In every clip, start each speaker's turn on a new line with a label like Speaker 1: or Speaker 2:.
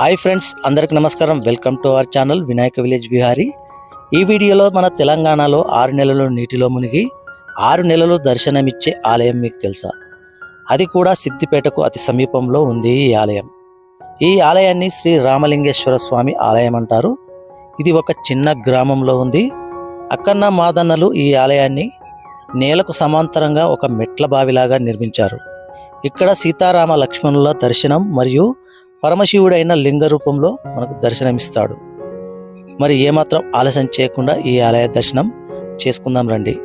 Speaker 1: Hi friends అందరికి నమస్కారం. Welcome to our channel Vinayaka village Vihari ఈ వీడియోలో మన తెలంగాణలో ఆరు నెలలు నీటిలో మునిగి ఆరు నెలలు దర్శనమిచ్చే ఆలయం మీకు తెలుసా? అది కూడా సిద్దిపేటకు అతి సమీపంలో ఉంది ఈ ఆలయం. ఈ ఆలయాన్ని శ్రీ రామలింగేశ్వర స్వామి ఆలయం అంటారు. ఇది ఒక చిన్న గ్రామంలో ఉంది. అక్కన్న మాదన్నలు ఈ ఆలయాన్ని నేలకు సమాంతరంగా ఒక మెట్ల బావిలాగా నిర్మించారు. ఇక్కడ సీతారామ లక్ష్మణుల దర్శనం మరియు పరమశివుడైన లింగ రూపంలో మనకు దర్శనమిస్తాడు. మరి ఏమాత్రం ఆలస్యం చేయకుండా ఈ ఆలయ దర్శనం చేసుకుందాం రండి.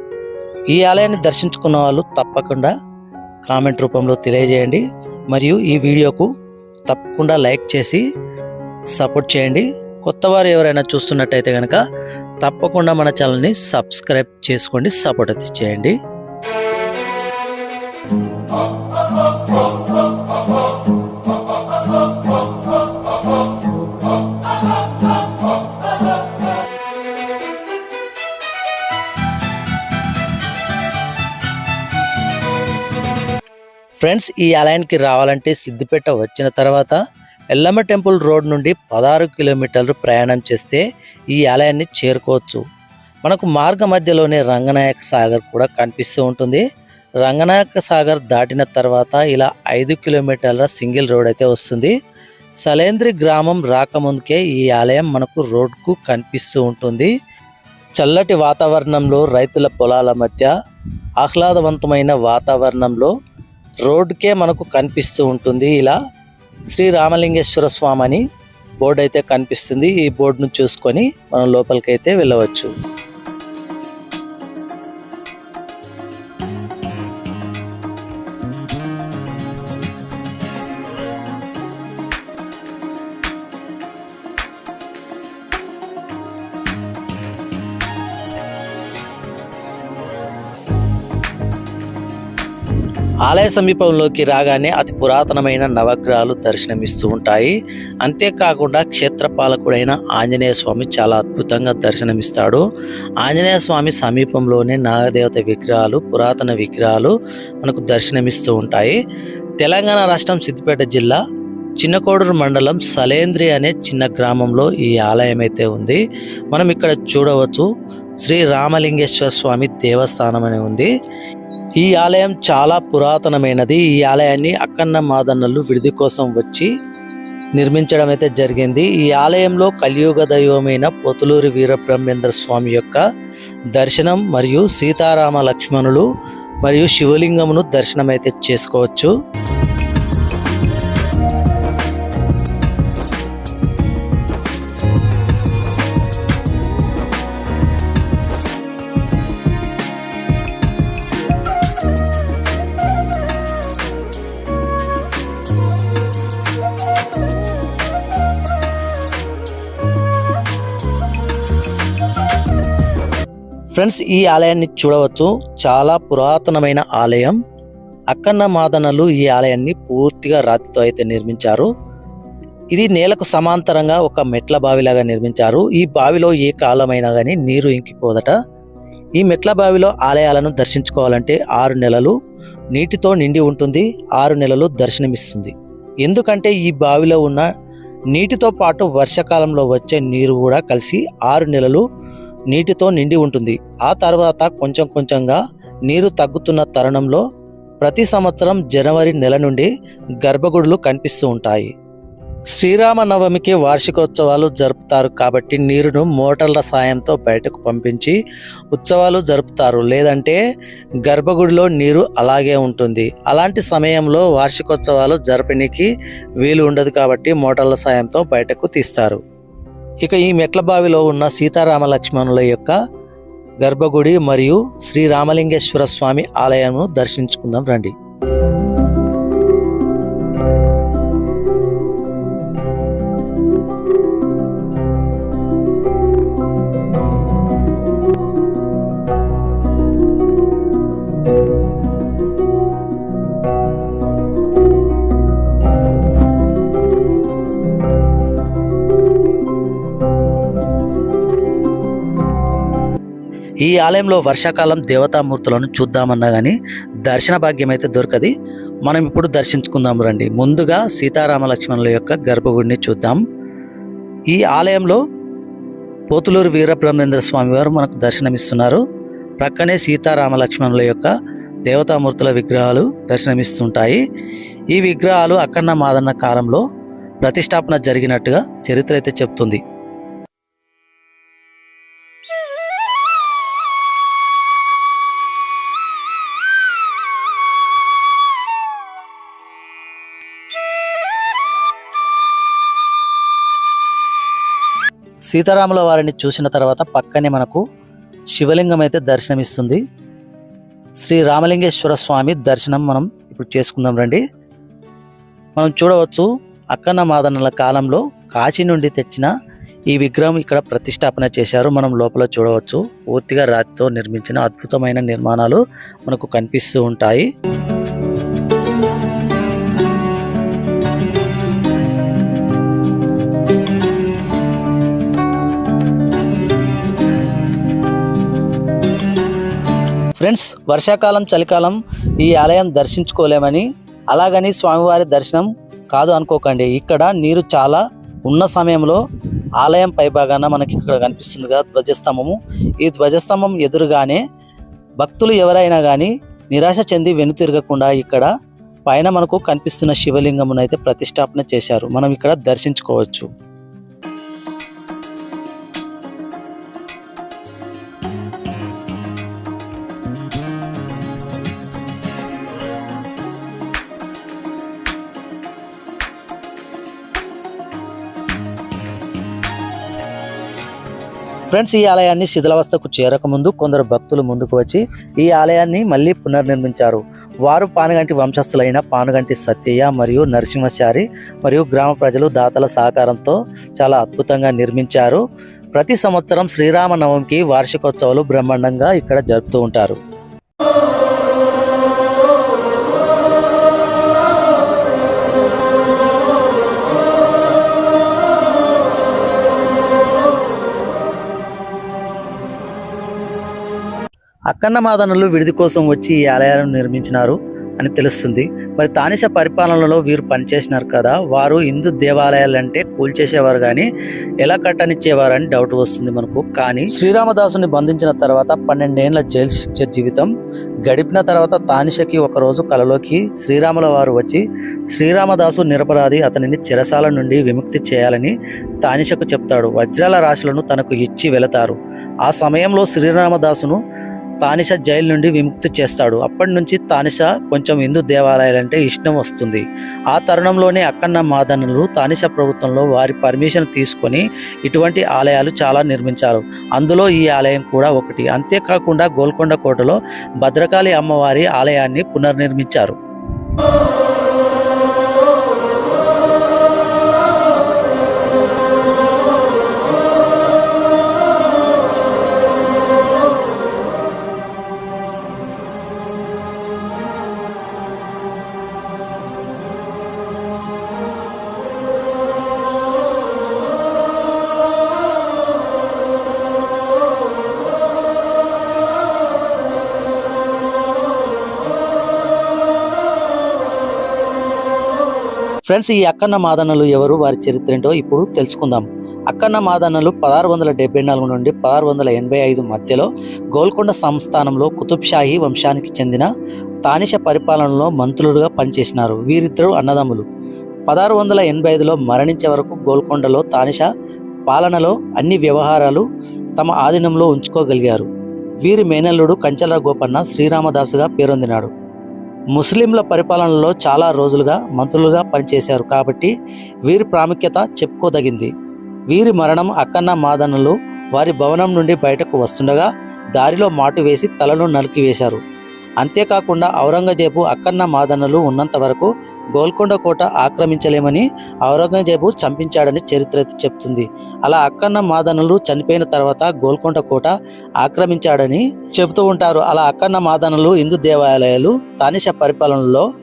Speaker 1: ఈ ఆలయాన్ని దర్శించుకున్న వాళ్ళు తప్పకుండా కామెంట్ రూపంలో తెలియజేయండి. మరియు ఈ వీడియోకు తప్పకుండా లైక్ చేసి సపోర్ట్ చేయండి. కొత్తవారు ఎవరైనా చూస్తున్నట్టయితే కనుక తప్పకుండా మన ఛానల్ని సబ్స్క్రైబ్ చేసుకోండి సపోర్ట్ అయితే చేయండి. ఈ ఆలయానికి రావాలంటే సిద్దిపేట వచ్చిన తర్వాత ఎల్లమ్మ టెంపుల్ రోడ్ నుండి పదహారు కిలోమీటర్లు ప్రయాణం చేస్తే ఈ ఆలయాన్ని చేరుకోవచ్చు. మనకు మార్గ మధ్యలోనే రంగనాయక సాగర్ కూడా కనిపిస్తూ ఉంటుంది. రంగనాయక సాగర్ దాటిన తర్వాత ఇలా ఐదు కిలోమీటర్ల సింగిల్ రోడ్ అయితే వస్తుంది. సలేంద్రి గ్రామం రాకముందుకే ఈ ఆలయం మనకు రోడ్కు కనిపిస్తూ ఉంటుంది. చల్లటి వాతావరణంలో రైతుల పొలాల మధ్య ఆహ్లాదవంతమైన వాతావరణంలో రోడ్కే మనకు కనిపిస్తూ ఉంటుంది. ఇలా శ్రీ రామలింగేశ్వర స్వామి అని బోర్డు అయితే కనిపిస్తుంది. ఈ బోర్డును చూసుకొని మనం లోపలికైతే వెళ్ళవచ్చు. ఆలయ సమీపంలోకి రాగానే అతి పురాతనమైన నవగ్రహాలు దర్శనమిస్తూ ఉంటాయి. అంతేకాకుండా క్షేత్రపాలకుడైన ఆంజనేయ స్వామి చాలా అద్భుతంగా దర్శనమిస్తాడు. ఆంజనేయ స్వామి సమీపంలోనే నాగదేవత విగ్రహాలు పురాతన విగ్రహాలు మనకు దర్శనమిస్తూ ఉంటాయి. తెలంగాణ రాష్ట్రం సిద్దిపేట జిల్లా చిన్నకోడూరు మండలం సలేంద్రి అనే చిన్న గ్రామంలో ఈ ఆలయం అయితే ఉంది. మనం ఇక్కడ చూడవచ్చు శ్రీ రామలింగేశ్వర స్వామి దేవస్థానం అని ఉంది. ఈ ఆలయం చాలా పురాతనమైనది. ఈ ఆలయాన్ని అక్కన్న మాదన్నలు విడిది కోసం వచ్చి నిర్మించడం అయితే జరిగింది. ఈ ఆలయంలో కలియుగ దైవమైన పొతులూరి వీరబ్రహ్మేంద్ర స్వామి యొక్క దర్శనం మరియు సీతారామ లక్ష్మణులు మరియు శివలింగమును దర్శనం అయితే చేసుకోవచ్చు. ఫ్రెండ్స్ ఈ ఆలయాన్ని చూడవచ్చు. చాలా పురాతనమైన ఆలయం. అక్కన్న మాదనలు ఈ ఆలయాన్ని పూర్తిగా రాతితో అయితే నిర్మించారు. ఇది నేలకు సమాంతరంగా ఒక మెట్ల బావిలాగా నిర్మించారు. ఈ బావిలో ఏ కాలమైనా కానీ నీరు ఇంకిపోదట. ఈ మెట్ల బావిలో ఆలయాలను దర్శించుకోవాలంటే ఆరు నెలలు నీటితో నిండి ఉంటుంది. ఆరు నెలలు దర్శనమిస్తుంది. ఎందుకంటే ఈ బావిలో ఉన్న నీటితో పాటు వర్షాకాలంలో వచ్చే నీరు కూడా కలిసి ఆరు నెలలు నీటితో నిండి ఉంటుంది. ఆ తర్వాత కొంచెం కొంచెంగా నీరు తగ్గుతున్న తరుణంలో ప్రతి సంవత్సరం జనవరి నెల నుండి గర్భగుడులు కనిపిస్తూ ఉంటాయి. శ్రీరామనవమికి వార్షికోత్సవాలు జరుపుతారు కాబట్టి నీరును మోటార్ల సాయంతో బయటకు పంపించి ఉత్సవాలు జరుపుతారు. లేదంటే గర్భగుడిలో నీరు అలాగే ఉంటుంది. అలాంటి సమయంలో వార్షికోత్సవాలు జరపనికి వీలు ఉండదు కాబట్టి మోటార్ల సాయంతో బయటకు తీస్తారు. ఇక ఈ మెట్ల బావిలో ఉన్న సీతారామ లక్ష్మణుల యొక్క గర్భగుడి మరియు శ్రీ రామలింగేశ్వర స్వామి ఆలయమును దర్శించుకుందాం రండి. ఈ ఆలయంలో వర్షాకాలం దేవతామూర్తులను చూద్దామన్నా కానీ దర్శన భాగ్యం అయితే దొరకది. మనం ఇప్పుడు దర్శించుకుందాం రండి. ముందుగా సీతారామ లక్ష్మణుల యొక్క గర్భగుడిని చూద్దాం. ఈ ఆలయంలో పోతులూరు వీరబ్రహ్మేంద్ర స్వామి వారు మనకు దర్శనమిస్తున్నారు. ప్రక్కనే సీతారామ లక్ష్మణుల యొక్క దేవతామూర్తుల విగ్రహాలు దర్శనమిస్తుంటాయి. ఈ విగ్రహాలు అక్కన్న మాదన్న కాలంలో ప్రతిష్టాపన జరిగినట్టుగా చరిత్ర అయితే చెప్తుంది. సీతారాముల వారిని చూసిన తర్వాత పక్కనే మనకు శివలింగం అయితే దర్శనమిస్తుంది. శ్రీ రామలింగేశ్వర స్వామి దర్శనం మనం ఇప్పుడు చేసుకుందాం రండి. మనం చూడవచ్చు అక్కన్న మాదన్నల కాలంలో కాశీ నుండి తెచ్చిన ఈ విగ్రహం ఇక్కడ ప్రతిష్టాపన చేశారు. మనం లోపల చూడవచ్చు. పూర్తిగా రాతితో నిర్మించిన అద్భుతమైన నిర్మాణాలు మనకు కనిపిస్తూ ఉంటాయి. ఫ్రెండ్స్ వర్షాకాలం చలికాలం ఈ ఆలయం దర్శించుకోలేమని అలాగని స్వామివారి దర్శనం కాదు అనుకోకండి. ఇక్కడ నీరు చాలా ఉన్న సమయంలో ఆలయం పైభాగాన మనకి ఇక్కడ కనిపిస్తుంది కదా ధ్వజస్తంభము. ఈ ధ్వజస్తంభం ఎదురుగానే భక్తులు ఎవరైనా కానీ నిరాశ చెంది వెనుతిరగకుండా ఇక్కడ పైన మనకు కనిపిస్తున్న శివలింగమునైతే ప్రతిష్టాపన చేశారు. మనం ఇక్కడ దర్శించుకోవచ్చు. ఫ్రెండ్స్ ఈ ఆలయాన్ని శిథిలావస్థకు చేరకముందు కొందరు భక్తులు ముందుకు వచ్చి ఈ ఆలయాన్ని మళ్ళీ పునర్నిర్మించారు. వారు పానుగంటి వంశస్థులైన పానుగంటి సత్యయ్య మరియు నరసింహచారి మరియు గ్రామ ప్రజలు దాతల సహకారంతో చాలా అద్భుతంగా నిర్మించారు. ప్రతి సంవత్సరం శ్రీరామనవమికి వార్షికోత్సవాలు బ్రహ్మాండంగా ఇక్కడ జరుపుతూ ఉంటారు. అక్కన్న విడిది కోసం వచ్చి ఈ ఆలయాలను నిర్మించినారు అని తెలుస్తుంది. మరి తానిష పరిపాలనలో వీరు పనిచేసినారు కదా వారు హిందూ దేవాలయాలంటే కూల్చేసేవారు కానీ ఎలా కట్టనిచ్చేవారు అని డౌట్ వస్తుంది మనకు. కానీ శ్రీరామదాసుని బంధించిన తర్వాత పన్నెండేళ్ళ జైలు శిక్ష జీవితం గడిపిన తర్వాత తానిషకి ఒకరోజు కలలోకి శ్రీరాముల వారు వచ్చి శ్రీరామదాసు నిరపరాధి అతనిని చెరసాల నుండి విముక్తి చేయాలని తానిషకు చెప్తాడు. వజ్రాల రాశులను తనకు ఇచ్చి వెళతారు. ఆ సమయంలో శ్రీరామదాసును తానిష జైలు నుండి విముక్తి చేస్తాడు. అప్పటి నుంచి తానిష కొంచెం హిందూ దేవాలయాలంటే ఇష్టం వస్తుంది. ఆ తరుణంలోనే అక్కన్న మాదనులు తానిష ప్రభుత్వంలో వారి పర్మిషన్ తీసుకొని ఇటువంటి ఆలయాలు చాలా నిర్మించారు. అందులో ఈ ఆలయం కూడా ఒకటి. అంతేకాకుండా గోల్కొండ కోటలో భద్రకాళి అమ్మవారి ఆలయాన్ని పునర్నిర్మించారు. ఫ్రెండ్స్ ఈ అక్కన్న మాదన్నలు ఎవరు వారి చరిత్ర ఏంటో ఇప్పుడు తెలుసుకుందాం. అక్కన్న మాదన్నలు పదహారు వందల డెబ్బై నాలుగు నుండి పదహారు వందల ఎనభై ఐదు మధ్యలో గోల్కొండ సంస్థానంలో కుతుబ్ షాహీ వంశానికి చెందిన తానిష పరిపాలనలో మంత్రులుగా పనిచేసినారు. వీరిద్దరు అన్నదమ్ములు. పదహారు వందల ఎనభై ఐదులో మరణించే వరకు గోల్కొండలో తానిష పాలనలో అన్ని వ్యవహారాలు తమ ఆధీనంలో ఉంచుకోగలిగారు. వీరి మేనల్లుడు కంచల గోపన్న శ్రీరామదాసుగా పేరొందినాడు. ముస్లింల పరిపాలనలో చాలా రోజులుగా మంత్రులుగా పనిచేశారు కాబట్టి వీరి ప్రాముఖ్యత చెప్పుకోదగింది. వీరి మరణం అక్కన్న మాదన్నలు వారి భవనం నుండి బయటకు వస్తుండగా దారిలో మాటు వేసి తలను నలికివేశారు. అంతేకాకుండా ఔరంగజేబు అక్కన్న మాదన్నలు ఉన్నంత వరకు గోల్కొండ కోట ఆక్రమించలేమని ఔరంగజేబు చంపించాడని చరిత్ర చెప్తుంది. అలా అక్కన్న మాదన్నలు చనిపోయిన తర్వాత గోల్కొండ కోట ఆక్రమించాడని చెబుతూ ఉంటారు. అలా అక్కన్న మాదన్నలు హిందూ దేవాలయాలు తానిష పరిపాలనలో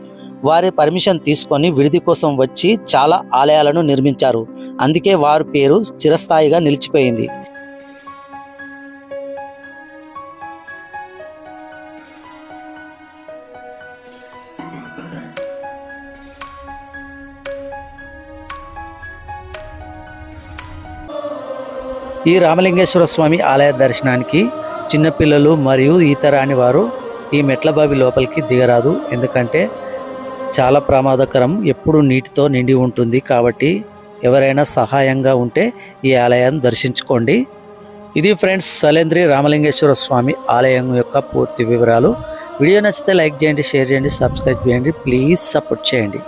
Speaker 1: వారి పర్మిషన్ తీసుకొని విడిది కోసం వచ్చి చాలా ఆలయాలను నిర్మించారు. అందుకే వారి పేరు చిరస్థాయిగా నిలిచిపోయింది. ఈ రామలింగేశ్వర స్వామి ఆలయ దర్శనానికి చిన్నపిల్లలు మరియు ఈతరాని వారు ఈ మెట్లబావి లోపలికి దిగరాదు. ఎందుకంటే చాలా ప్రమాదకరం ఎప్పుడు నీటితో నిండి ఉంటుంది కాబట్టి ఎవరైనా సహాయంగా ఉంటే ఈ ఆలయాన్ని దర్శించుకోండి. ఇది ఫ్రెండ్స్ సలేంద్రి రామలింగేశ్వర స్వామి ఆలయం యొక్క పూర్తి వివరాలు. వీడియో నచ్చితే లైక్ చేయండి షేర్ చేయండి సబ్స్క్రైబ్ చేయండి ప్లీజ్ సపోర్ట్ చేయండి.